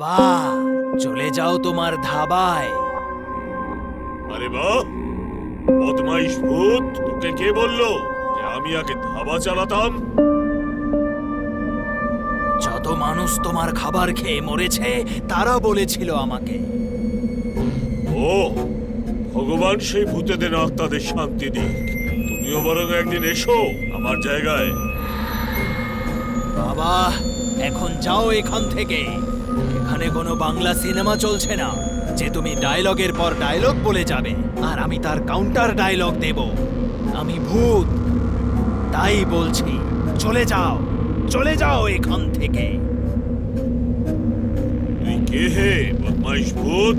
বাবা চলে যাও তোমার ধাবায়। আরে বাহ বদমাইশ ভূত তোকে কে বলল যে আমি আগে ধাবা চালাতাম? যত মানুষ তোমার খাবার খেয়ে মরেছে তারা বলেছিল আমাকে। ও ভগবান সেই ভূতেদের আত্মাদের শান্তি দিক। তুমিও বরং একদিন এসো আমার জায়গায়। বাবা এখন যাও এখান থেকে। এখানে কোনো বাংলা সিনেমা চলছে না। যে তুমি ডায়লগের পর ডায়লগ বলে যাবে, আর আমি তার কাউন্টার ডায়লগ দেব। আমি ভূত। তাই বলছি, চলে যাও চলে যাও এখান থেকে। তুই কে হে, বদমাইশ ভূত?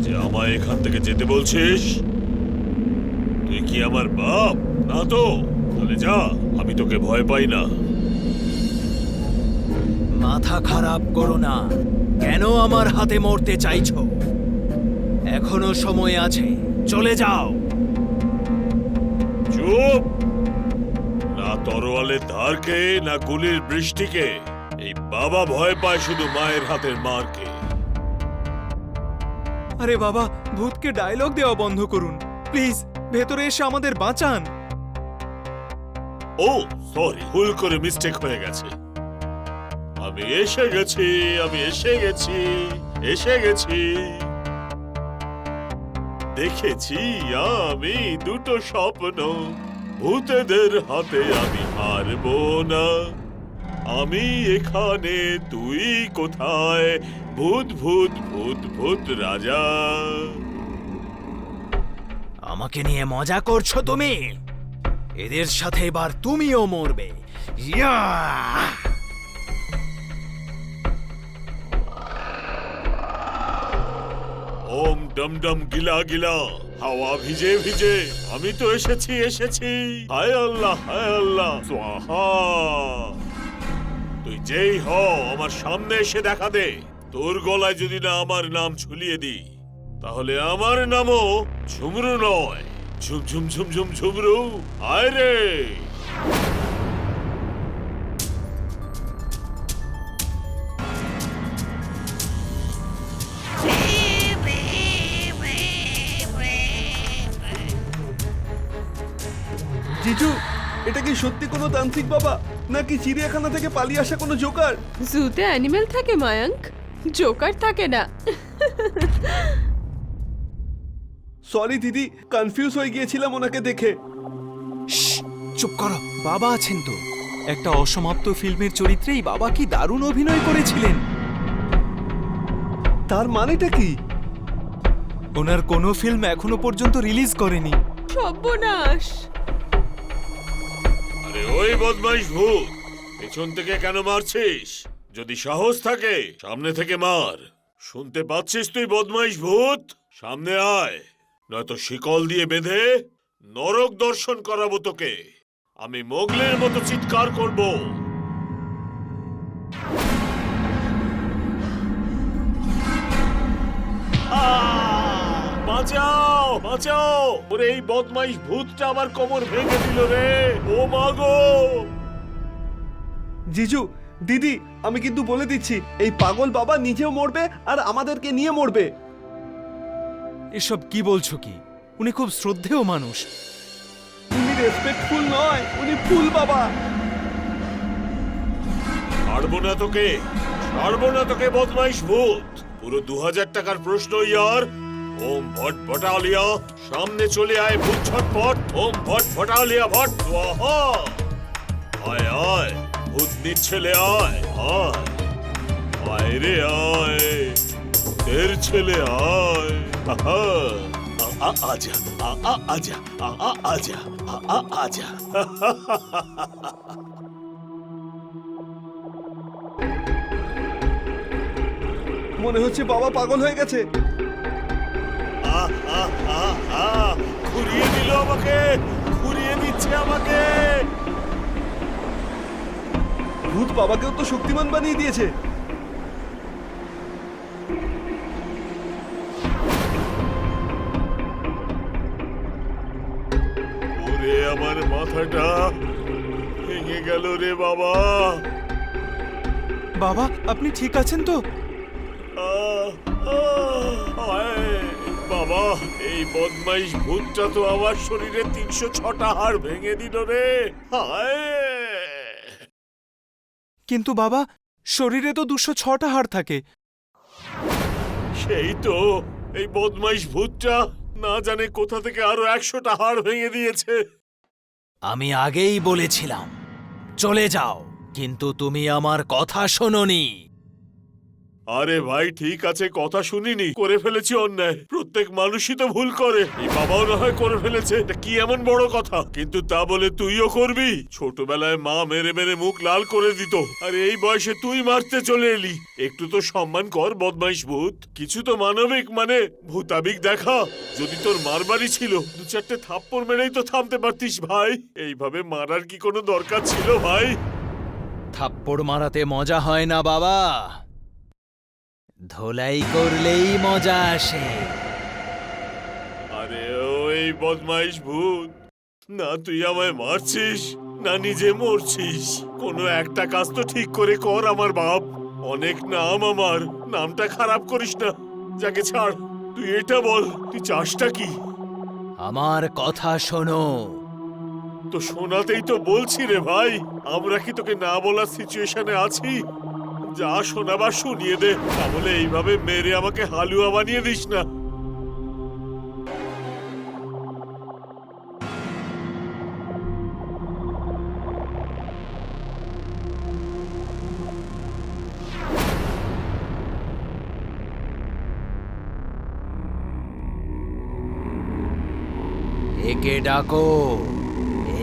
যে আমায় এখান থেকে যেতে বলছিস? তুই কি আমার বাপ? না তো? তাহলে যা, আমি তোকে ভয় পাই না। মাথা খারাপ করো না। কেন আমার হাতে মরতে চাইছ? এখনও সময় আছে চলে যাও। চুপ! না তরোয়ালের ধারকে না গুলির বৃষ্টিকে। এই বাবা ভয় পায় শুধু মায়ের হাতের মারকে। আরে বাবা ভূতকে ডায়লগ দেওয়া বন্ধ করুন। প্লিজ ভেতরে এসে আমাদের বাঁচান। ও সরি ভুল করে মিস্টেক হয়ে গেছে। আমি এসে গেছি, আমি এসে গেছি এসে গেছি। দেখেছি আমি দুটো স্বপ্ন, ভূতেদের হাতে আমি হারবো না। আমি এখানে, তুই কোথায়? ভূত ভূত ভূত ভূত রাজা। আমাকে নিয়ে মজা করছ তুমি? এদের সাথে এবার তুমিও মরবে। ইয়া! ওম ডম ডম গিলা গিলা। হাওয়া ভিজে ভিজে। আমি তো এসেছি এসেছি। হায় আল্লাহ হায় আল্লাহ। তুই যেই হ, আমার সামনে এসে দেখা দে। তোর গলায় যদি না আমার নাম ঝুলিয়ে দি তাহলে আমার নামও ঝুমরু নয়। ঝুম ঝুম ঝুম ঝুম ঝুমরু। আয় রে! কোনো তান্ত্রিক বাবা? নাকি চিড়িয়াখানা থেকে পালিয়ে আসা কোনো জোকার? জুতে অ্যানিমেল থাকে মায়াঙ্ক। জোকার থাকে না। সরি দিদি কনফিউজ হয়ে গিয়েছিলাম ওনাকে দেখে। চুপ করো বাবা আছেন তো। একটা অসমাপ্ত ফিল্মের চরিত্রেই বাবা কি দারুণ অভিনয় করেছিলেন। তার মানেটা কি? ওনার কোনো ফিল্ম এখনও পর্যন্ত রিলিজ করেনি। সর্বনাশ বদমাইশ ভূত। পেছন থেকে কেন মারছিস? যদি সাহস থাকে, সামনে থেকে মার। শুনতে পাচ্ছিস তুই বদমাইশ ভূত? সামনে আয়। নয়তো শিকল দিয়ে বেঁধে নরক দর্শন করাবো তোকে। আমি মোগলের মতো চিৎকার করব। আহ! বাঁচাও বাঁচাও। ওরে এই বদমাইশ ভূতটা আমার কোমর ভেঙে দিল রে। ও মাগো জিজু দিদি আমি কিন্তু বলে দিচ্ছি এই পাগল বাবা নিজেও মরবে আর আমাদেরকে নিয়ে মরবে। এসব কি বলছো কি? উনি খুব শ্রদ্ধেয় মানুষ। উনি রেসপেক্টফুল নয় উনি ফুল বাবা। ছাড়বো না তোকে ছাড়বো না তোকে বদমাইশ ভূত। পুরো দু হাজার টাকার প্রশ্ন ইয়ার ওম ভট ভটালিয়া, সামনে চলে আয় ভূত ছটপট। ওম ভট ভটালিয়া, ভট আয় আয়, ভূত ছেলে আয় আয়। আয় রে, আয়, তের ছেলে আয়। আজা আজা আজা আজা। মনে হচ্ছে বাবা পাগল হয়ে গেছে। ঘুরিয়ে দিল আমাকে ঘুরিয়ে দিচ্ছে আমাকে। ভূত বাবাকেও তো শক্তিমান বানিয়ে দিয়েছে। ওরে আমার মাথাটা ভেঙে গেল রে বাবা। বাবা আপনি ঠিক আছেন তো? আহ, আহ, বাবা এই বদমাইশ ভূতটা তো আমার শরীরে তিনশো ছটা হাড় ভেঙে দিল রে। হায়। কিন্তু বাবা শরীরে তো দুশো ছটা হাড় থাকে। সেই তো এই বদমাইশ ভূতটা না জানে কোথা থেকে আরও একশোটা হাড় ভেঙে দিয়েছে। আমি আগেই বলেছিলাম চলে যাও কিন্তু তুমি আমার কথা শোনোনি। আরে ভাই, ঠিক আছে, কথা শুনিনি। করে ফেলেছি অন্যায়। প্রত্যেক মানুষই তো ভুল করে। এই বাবাও না হয় করে ফেলেছে। এটা কি এমন বড় কথা? কিন্তু তা বলে তুইও করবি? ছোটবেলায় মা মেরে মেরে মুখ লাল করে দিত। আর এই বয়সে তুই মারতে চলে এলি। একটু তো সম্মান কর, বদমাইশ ভূত। কিছু তো মানবিক মানে ভূতাবিক দেখা। যদি তোর মারবারই ছিল, দু চারটে থাপ্পড় মেরেই তো থামতে পারতিস ভাই। এইভাবে মারার কি কোনো দরকার ছিল ভাই? থাপ্পড় মারাতে মজা হয় না বাবা। ধোলাই করলেই মজা আসে। আরে ওই বদমাইশ ভূত। না তুই আমায় মারছিস না নিজে মরছিস। কোনো একটা কাজ তো ঠিক করে কর আমার বাপ। অনেক নাম আমার নামটা খারাপ করিস না। যাকে ছাড় তুই এটা বল তুই চাষটা কি? আমার কথা শোনো। তো শোনাতেই তো বলছি রে ভাই আমরা কি তোকে না বলার সিচুয়েশনে আছি? যা শোনাবার শুনিয়ে দে। তাহলে এইভাবে মেরে আমাকে হালুয়া বানিয়ে দিস না। একে ডাকো।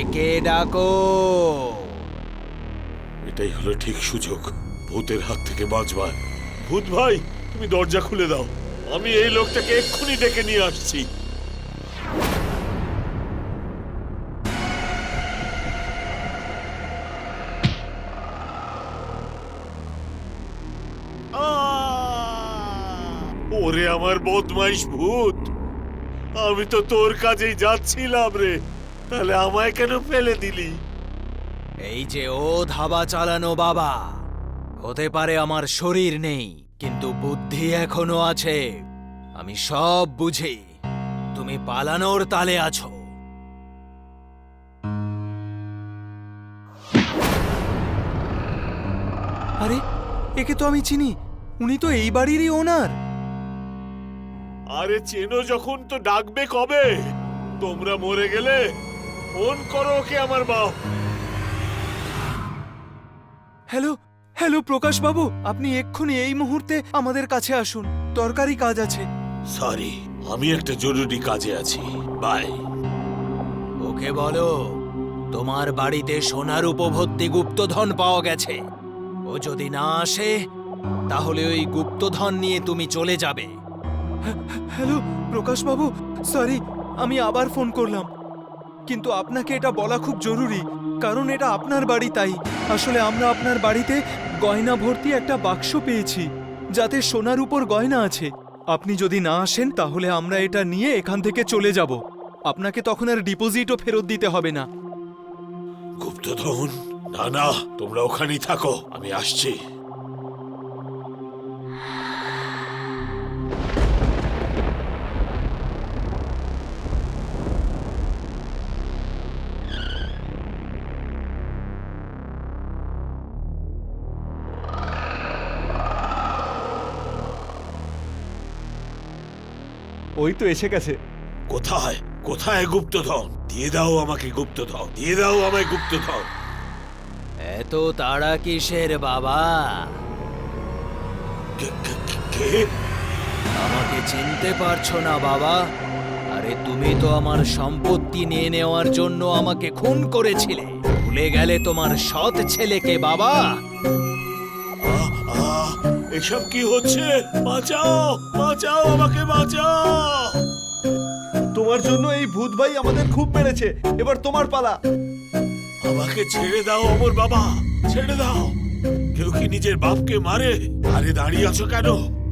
একে ডাকো। এটাই হলো ঠিক সুযোগ। ভূতের হাত থেকে বাঁচবার ভূত ভাই, তুমি দরজা খুলে দাও। আমি এই লোকটাকে এক্ষুনি ডেকে নিয়ে আসছি। ওরে আমার বদমাইশ ভূত। আমি তো তোর কাজেই যাচ্ছিলাম রে। তাহলে আমায় কেন ফেলে দিলি? এই যে ও ধাবা চালানো বাবা। হতে পারে আমার শরীর নেই কিন্তু বুদ্ধি এখনও আছে। আমি সব বুঝি। তুমি পালানোর তালে আছো। আরে একে তো আমি চিনি। উনি তো এই বাড়িরই ওনার। আরে চেনো যখন তো ডাকবে কবে? তোমরা মরে গেলে ফোন করো ওকে আমার বাপ। হ্যালো হ্যালো প্রকাশ বাবু আপনি এক্ষুনি এই মুহূর্তে আমাদের কাছে আসুন। দরকারি কাজ আছে। সরি আমি একটা জরুরি কাজে আছি। বাই। ওকে বলো তোমার বাড়িতে সোনার উপভর্তি গুপ্তধন পাওয়া গেছে। ও যদি না আসে তাহলে ওই গুপ্তধন নিয়ে তুমি চলে যাবে। হ্যালো প্রকাশ বাবু সরি আমি আবার ফোন করলাম। কিন্তু আপনাকে এটা বলা খুব জরুরি কারণ এটা আপনার বাড়ি তাই। আসলে আমরা আপনার বাড়িতে গয়না ভর্তি একটা বাক্স পেয়েছি, যাতে সোনার উপর গয়না আছে। আপনি যদি না আসেন, তাহলে আমরা এটা নিয়ে এখান থেকে চলে যাব। আপনাকে তখন আর ডিপোজিটও ফেরত দিতে হবে না। গুপ্তধন না না তোমরা ওখানেই থাকো, আমি আসছি। ওই তো এসে গেছে। কোথায়? কোথায় গুপ্তধন? দিয়ে দাও আমাকে গুপ্তধন দিয়ে দাও আমায় গুপ্তধন। এত তাড়া কিসের বাবা? কে- আমাকে চিনতে পারছ না বাবা? আরে তুমি তো আমার সম্পত্তি নিয়ে নেওয়ার জন্য আমাকে খুন করেছিলে। ভুলে গেলে তোমার সৎ ছেলেকে বাবা। আহ, আহ, এসব কি হচ্ছে? বাঁচাও বাঁচাও আমাকে বাঁচাও। তোমার জন্য এই ভূত ভাই আমাদের খুব মেরেছে। এবার তোমার পালা। আমাকে ছেড়ে দাও অমর বাবা ছেড়ে দাও। কেউ কি নিজের বাপকে মারে? আরে দাঁড়িয়ে আছো কেন?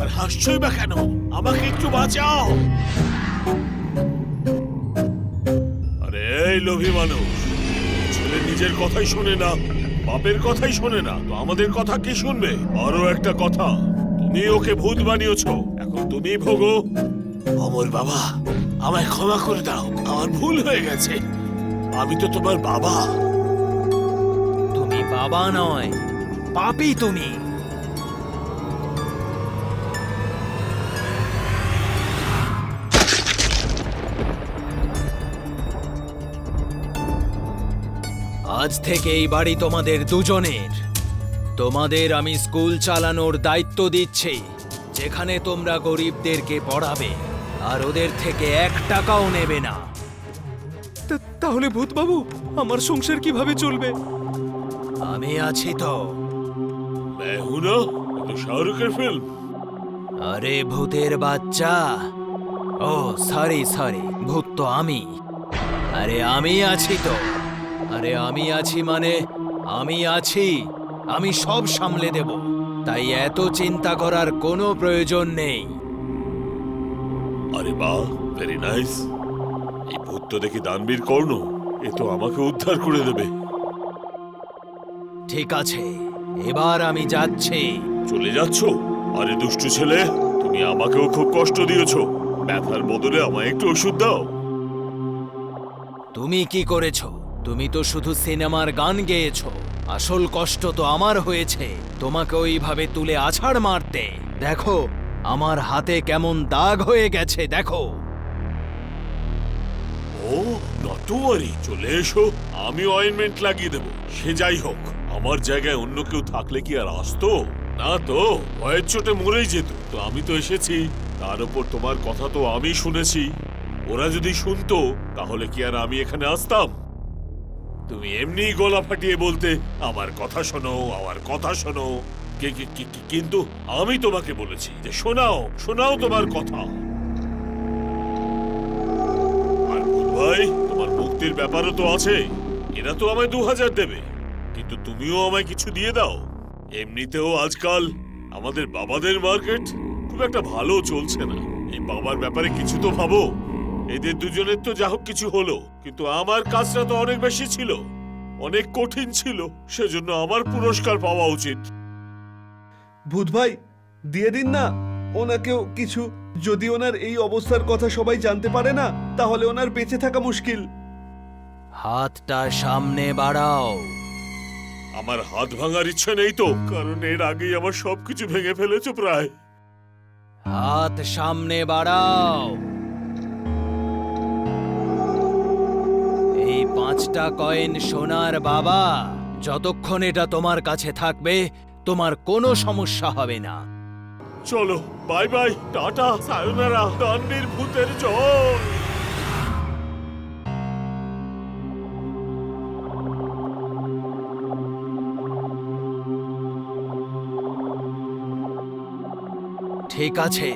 আর হাসছই বা কেন? আমাকে একটু বাঁচাও। আরে এই লোভী মানুষ ছেলে নিজের কথাই শোনে না। বাপের কথাই শোনে না, তো আমাদের কথা কি শুনবে? আরও একটা কথা, তুমি ওকে ভূত বানিয়েছ, এখন তুমি ভোগো। অমর বাবা, আমায় ক্ষমা করে দাও, আমার ভুল হয়ে গেছে। আমি তো তোমার বাবা। তুমি বাবা নয়, পাপি তুমি। আজ থেকে এই বাড়ি তোমাদের দুজনের। তোমাদের আমি স্কুল চালানোর দায়িত্ব দিচ্ছি যেখানে তোমরা গরিবদেরকে পড়াবে আর ওদের থেকে এক টাকাও নেবে না। তাহলে ভূতবাবু আমার সংসার কীভাবে চলবে? আমি আছি তো। আরে ভূতের বাচ্চা। ও সরি সরি ভূত তো আমি। আরে আমি আছি তো। আরে আমি আছি মানে আমি আছি আমি সব সামলে দেব। তাই এত চিন্তা করার কোনো প্রয়োজন নেই। আরে বাহ ভেরি নাইস এই ভূত তো দেখি দানবীর কর্ণ এ তো আমাকে উদ্ধার করে দেবে। ঠিক আছে এবার আমি যাচ্ছি। চলে যাচ্ছ? আরে দুষ্টু ছেলে তুমি আমাকেও খুব কষ্ট দিয়েছ। ব্যথার বদলে আমায় একটু ওষুধ দাও। তুমি কি করেছ? তুমি তো শুধু সিনেমার গান গেয়েছ। আসল কষ্ট তো আমার হয়েছে। তোমাকে ওইভাবে তুলে আছাড় মারতে। দেখো, আমার হাতে কেমন দাগ হয়ে গেছে, দেখো। ও নট চলে এসো। আমি অয়েনমেন্ট লাগিয়ে দেবো। সে যাই হোক, আমার জায়গায় অন্য কেউ থাকলে কি আর আসতো? না তো, ভয়ের চোটে মরেই যেত। তো আমি তো এসেছি। তার উপর তোমার কথা তো আমি শুনেছি। ওরা যদি শুনতো, তাহলে কি আর আমি এখানে আসতাম? তুমি এমনি গলা ফাটিয়ে বলতে, আমার কথা শোনো, আমার কথা শোনো। কিন্তু আমি তোমাকে বলেছি যে শোনাও শোনাও তোমার কথা। আর ভাই, তোমার মুক্তির ব্যাপারও তো আছে। এরা তো আমায় দু হাজার দেবে। কিন্তু তুমিও আমায় কিছু দিয়ে দাও। এমনিতেও আজকাল আমাদের বাবাদের মার্কেট খুব একটা ভালো চলছে না। এই বাবার ব্যাপারে কিছু তো ভাবো। এদের দুজনের তো যা হোক কিছু হলো কিন্তু আমার কাজটা তো অনেক বেশি ছিল অনেক কঠিন ছিল সেজন্য আমার পুরস্কার পাওয়া উচিত। ভূত ভাই দিয়ে দিন না ওনাকেও কিছু যদি ওনার এই অবস্থার কথা সবাই জানতে পারে না তাহলে ওনার বেঁচে থাকা মুশকিল। হাতটা সামনে বাড়াও। আমার হাত ভাঙার ইচ্ছে নেই তো কারণ এর আগেই আমার সবকিছু ভেঙে ফেলেছো প্রায়। হাত সামনে বাড়াও। পাঁচটা কয়েন সোনার বাবা। যতক্ষণ এটা তোমার কাছে থাকবে তোমার কোনো সমস্যা হবে না। চলো বাই বাই টাটা সায়নারা দান্ডির ভূতের জয় ঠিক আছে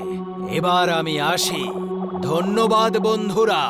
এবার আমি আসি। ধন্যবাদ বন্ধুরা।